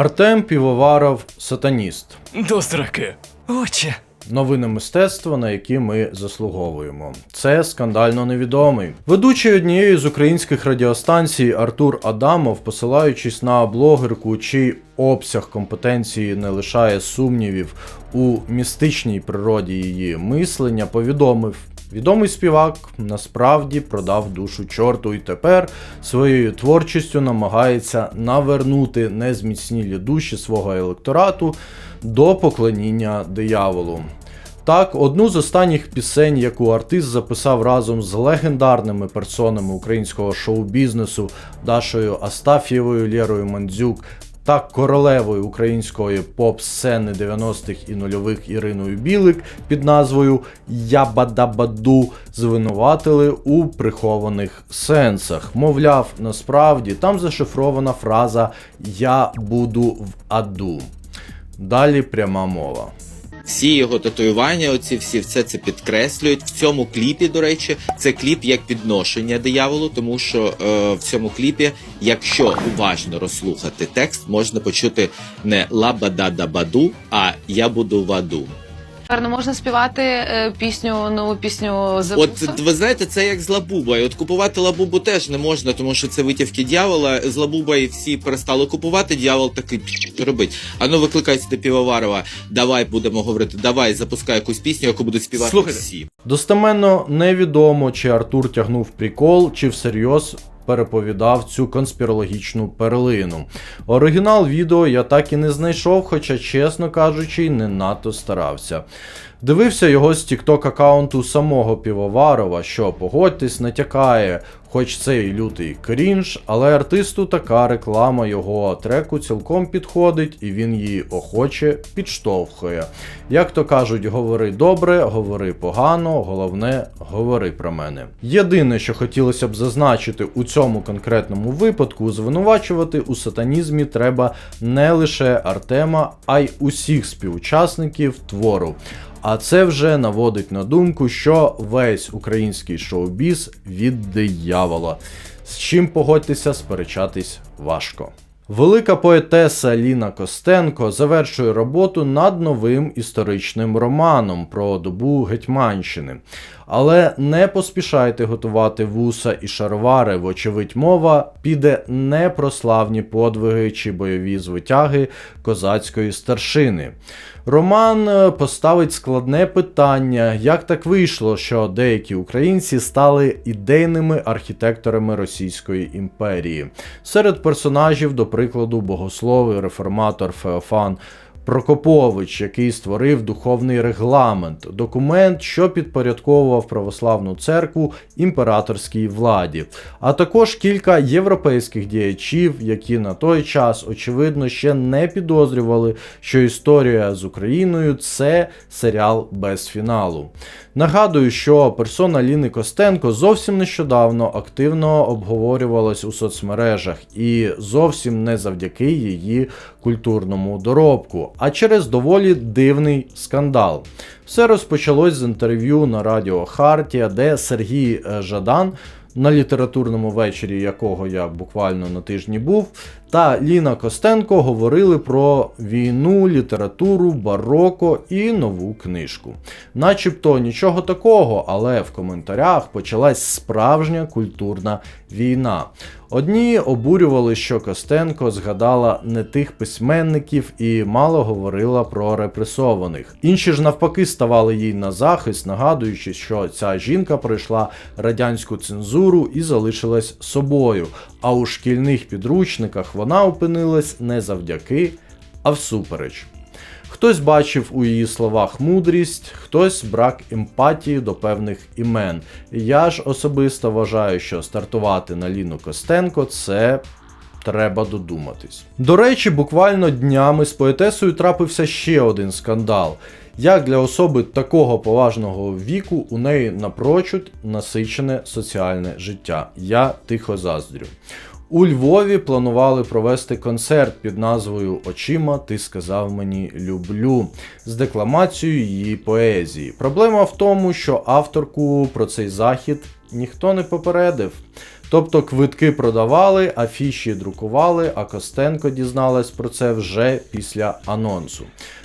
Артем Півоваров сатаніст. До сраки. Отче. Новини мистецтва, на які ми заслуговуємо. Це скандально невідомий. Ведучий однієї з українських радіостанцій Артур Адамов, посилаючись на блогерку, чий обсяг компетенції не лишає сумнівів у містичній природі її мислення, повідомив. Відомий співак насправді продав душу чорту і тепер своєю творчістю намагається навернути незміцнілі душі свого електорату до поклоніння дияволу. Так, одну з останніх пісень, яку артист записав разом з легендарними персонами українського шоу-бізнесу Дашою Астаф'євою, Лєрою Мандзюк та королевою української поп-сцени 90-х і нульових Іриною Білик під назвою Ябадабаду звинуватили у прихованих сенсах. Мовляв, насправді там зашифрована фраза Я буду в аду. Далі пряма мова. Всі його татуювання, оці всі все це підкреслюють. В цьому кліпі, до речі, це кліп як підношення дияволу, тому що е, в цьому кліпі, якщо уважно розслухати текст, можна почути не ла-ба-да-да-баду, а я буду в аду. Гарно можна співати е, пісню, нову пісню з От ви знаєте, це як з лабубою. От купувати лабубу теж не можна, тому що це витівки дьявола. З лабубою всі перестали купувати. Дьявол такий робить. А ну викликай сюди Півоварова. Давай будемо говорити. Давай запускай якусь пісню, яку будуть співати Слухайте. всі. Достеменно невідомо, чи Артур тягнув прикол, чи всерйоз переповідав цю конспірологічну перлину. Оригінал відео я так і не знайшов, хоча, чесно кажучи, не надто старався. Дивився його з тікток аккаунту самого Півоварова, що погодьтесь, натякає, хоч це і лютий крінж, але артисту така реклама його треку цілком підходить, і він її охоче підштовхує. Як то кажуть, говори добре, говори погано, головне, говори про мене. Єдине, що хотілося б зазначити у цьому конкретному випадку, звинувачувати у сатанізмі треба не лише Артема, а й усіх співучасників твору. А це вже наводить на думку, що весь український шоу-біз від диявола. З чим погодьтеся, сперечатись важко. Велика поетеса Ліна Костенко завершує роботу над новим історичним романом про добу Гетьманщини. Але не поспішайте готувати вуса і шаровари, вочевидь, мова піде не про славні подвиги чи бойові звитяги козацької старшини. Роман е, поставить складне питання, як так вийшло, що деякі українці стали ідейними архітекторами Російської імперії. Серед персонажів, до прикладу, богослови, реформатор Феофан Прокопович, який створив духовний регламент, документ, що підпорядковував православну церкву імператорській владі, а також кілька європейських діячів, які на той час, очевидно, ще не підозрювали, що історія з Україною це серіал без фіналу. Нагадую, що персона Ліни Костенко зовсім нещодавно активно обговорювалась у соцмережах і зовсім не завдяки її культурному доробку, а через доволі дивний скандал. Все розпочалось з інтерв'ю на радіо Хартія, де Сергій е, Жадан. На літературному вечорі, якого я буквально на тижні був, та Ліна Костенко говорили про війну, літературу, бароко і нову книжку. Начебто нічого такого, але в коментарях почалась справжня культурна війна. Одні обурювали, що Костенко згадала не тих письменників і мало говорила про репресованих. Інші ж навпаки ставали їй на захист, нагадуючи, що ця жінка пройшла радянську цензуру і залишилась собою. А у шкільних підручниках вона опинилась не завдяки, а всупереч. Хтось бачив у її словах мудрість, хтось брак емпатії до певних імен. Я ж особисто вважаю, що стартувати на Ліну Костенко це. Треба додуматись. До речі, буквально днями з поетесою трапився ще один скандал. Як для особи такого поважного віку у неї напрочуд насичене соціальне життя. Я тихо заздрю. У Львові планували провести концерт під назвою Очима ти сказав мені люблю з декламацією її поезії. Проблема в тому, що авторку про цей захід ніхто не попередив. Тобто квитки продавали, афіші друкували, а Костенко дізналась про це вже після анонсу.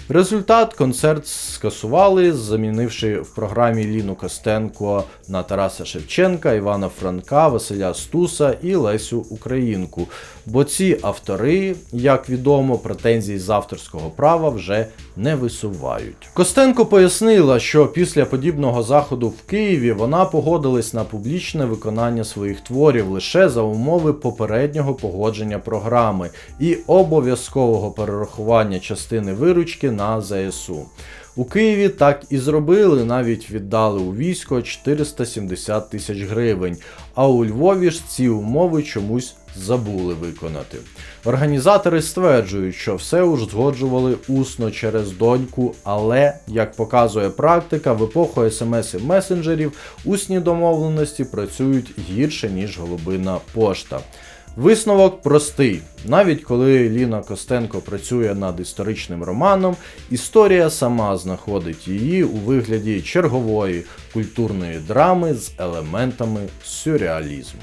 Результат концерт скасували, замінивши в програмі Ліну Костенко на Тараса Шевченка, Івана Франка, Василя Стуса і Лесю Українку. Бо ці автори, як відомо, претензій з авторського права вже не висувають. Костенко пояснила, що після подібного заходу в Києві вона погодилась на публічне виконання своїх творів лише за умови попереднього погодження програми і обов'язкового перерахування частини виручки на ЗСУ. У Києві так і зробили, навіть віддали у військо 470 тисяч гривень, а у Львові ж ці умови чомусь забули виконати. Організатори стверджують, що все узгоджували усно через доньку, але, як показує практика, в епоху смс і месенджерів усні домовленості працюють гірше, ніж голубина пошта. Висновок простий. Навіть коли Ліна Костенко працює над історичним романом, історія сама знаходить її у вигляді чергової культурної драми з елементами сюрреалізму.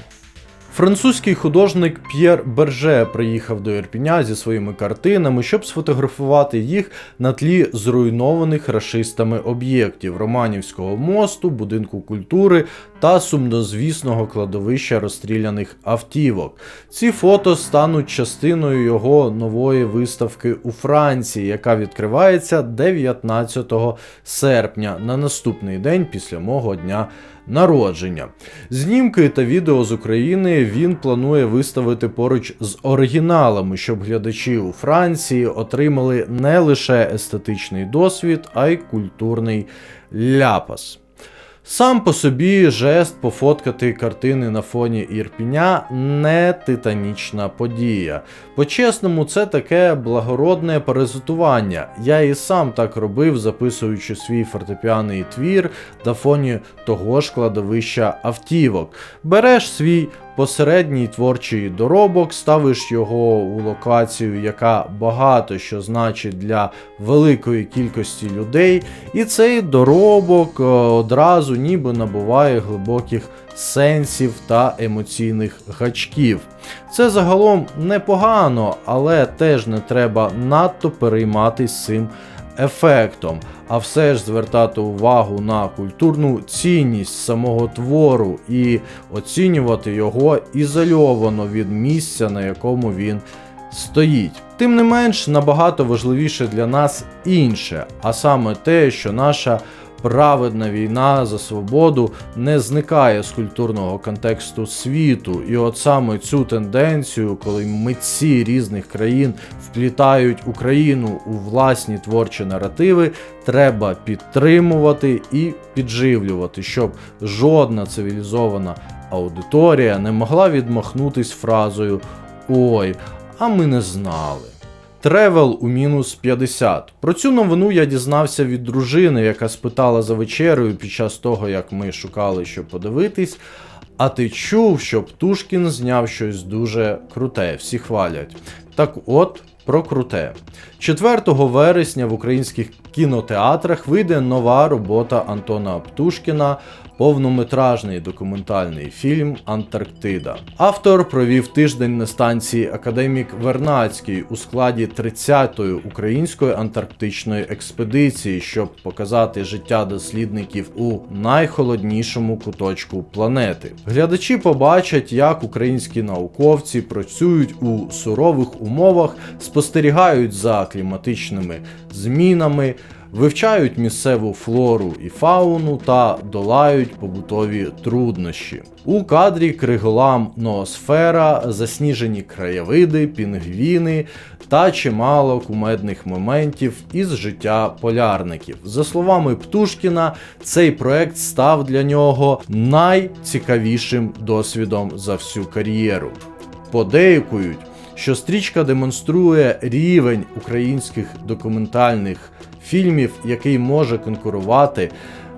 Французький художник П'єр Берже приїхав до Ірпіня зі своїми картинами, щоб сфотографувати їх на тлі зруйнованих рашистами об'єктів Романівського мосту, будинку культури та сумнозвісного кладовища розстріляних автівок. Ці фото стануть частиною його нової виставки у Франції, яка відкривається 19 серпня на наступний день після мого дня народження. Знімки та відео з України він планує виставити поруч з оригіналами, щоб глядачі у Франції отримали не лише естетичний досвід, а й культурний ляпас. Сам по собі жест пофоткати картини на фоні Ірпіня не титанічна подія. По-чесному, це таке благородне паразитування. Я і сам так робив, записуючи свій фортепіаний твір на фоні того ж кладовища автівок. Береш свій посередній творчий доробок, ставиш його у локацію, яка багато що значить для великої кількості людей, і цей доробок е, одразу ніби набуває глибоких сенсів та емоційних гачків. Це загалом непогано, але теж не треба надто перейматись цим ефектом, а все ж звертати увагу на культурну цінність самого твору і оцінювати його ізольовано від місця, на якому він стоїть. Тим не менш, набагато важливіше для нас інше, а саме те, що наша праведна війна за свободу не зникає з культурного контексту світу. І от саме цю тенденцію, коли митці різних країн вплітають Україну у власні творчі наративи, треба підтримувати і підживлювати, щоб жодна цивілізована аудиторія не могла відмахнутись фразою Ой, а ми не знали. Тревел у мінус 50. Про цю новину я дізнався від дружини, яка спитала за вечерею під час того, як ми шукали, що подивитись. А ти чув, що Птушкін зняв щось дуже круте, всі хвалять. Так от, про круте. 4 вересня в українських кінотеатрах вийде нова робота Антона Птушкіна, повнометражний документальний фільм Антарктида. Автор провів тиждень на станції Академік Вернацький у складі 30-ї української антарктичної експедиції, щоб показати життя дослідників у найхолоднішому куточку планети. Глядачі побачать, як українські науковці працюють у сурових умовах, спостерігають за кліматичними змінами вивчають місцеву флору і фауну та долають побутові труднощі. У кадрі криголам ноосфера, засніжені краєвиди, пінгвіни та чимало кумедних моментів із життя полярників. За словами Птушкіна, цей проект став для нього найцікавішим досвідом за всю кар'єру. Подейкують, що стрічка демонструє рівень українських документальних фільмів, який може конкурувати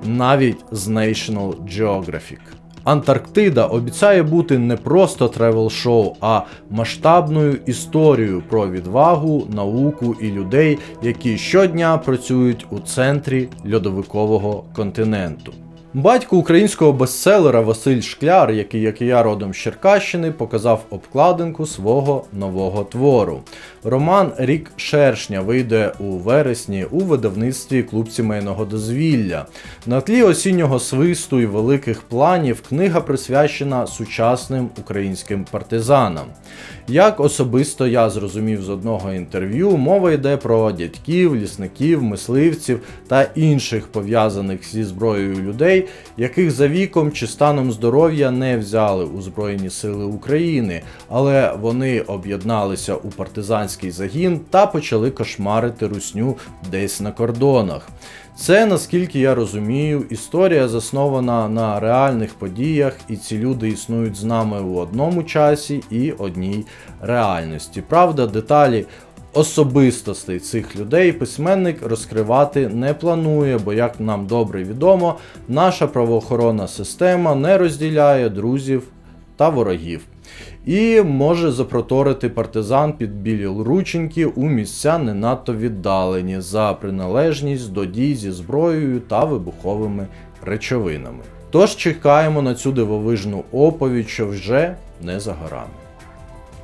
навіть з National Geographic. Антарктида обіцяє бути не просто тревел-шоу, а масштабною історією про відвагу, науку і людей, які щодня працюють у центрі льодовикового континенту. Батько українського бестселера Василь Шкляр, який, як і я родом з Черкащини, показав обкладинку свого нового твору. Роман Рік Шершня вийде у вересні у видавництві клуб сімейного дозвілля. На тлі осіннього свисту і великих планів книга присвячена сучасним українським партизанам. Як особисто я зрозумів з одного інтерв'ю, мова йде про дядьків, лісників, мисливців та інших пов'язаних зі зброєю людей, яких за віком чи станом здоров'я не взяли у Збройні Сили України, але вони об'єдналися у партизанський загін та почали кошмарити русню десь на кордонах. Це, наскільки я розумію, історія заснована на реальних подіях, і ці люди існують з нами у одному часі і одній реальності. Правда, деталі особистостей цих людей письменник розкривати не планує, бо, як нам добре відомо, наша правоохоронна система не розділяє друзів та ворогів. І може запроторити партизан під білі рученьки у місця не надто віддалені за приналежність до дій зі зброєю та вибуховими речовинами. Тож чекаємо на цю дивовижну оповідь, що вже не за горами.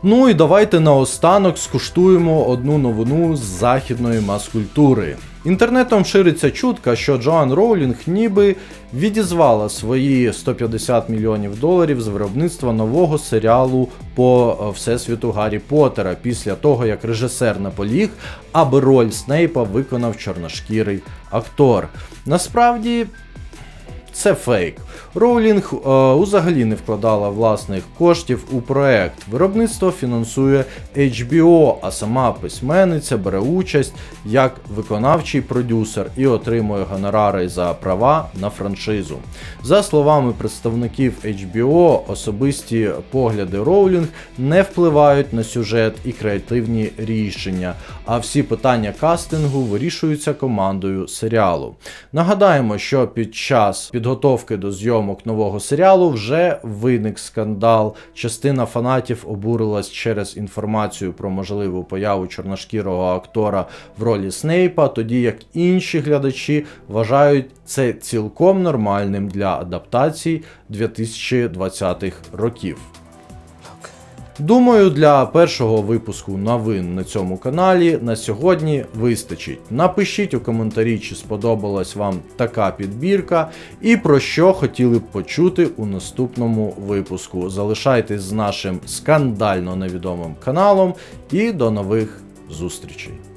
Ну і давайте наостанок скуштуємо одну новину з західної маскультури. Інтернетом шириться чутка, що Джоан Роулінг ніби відізвала свої 150 мільйонів доларів з виробництва нового серіалу по е, всесвіту Гаррі Поттера після того, як режисер наполіг, аби роль Снейпа виконав чорношкірий актор. Насправді. Це фейк. Роулінг е, узагалі не вкладала власних коштів у проект. Виробництво фінансує HBO, а сама письменниця бере участь як виконавчий продюсер і отримує гонорари за права на франшизу. За словами представників HBO, особисті погляди Роулінг не впливають на сюжет і креативні рішення, а всі питання кастингу вирішуються командою серіалу. Нагадаємо, що під час підготовки до зйомок нового серіалу вже виник скандал. Частина фанатів обурилась через інформацію про можливу появу чорношкірого актора в ролі Снейпа, тоді як інші глядачі вважають це цілком нормальним для адаптацій 2020-х років. Думаю, для першого випуску новин на цьому каналі на сьогодні вистачить. Напишіть у коментарі, чи сподобалась вам така підбірка, і про що хотіли б почути у наступному випуску. Залишайтесь з нашим скандально невідомим каналом і до нових зустрічей.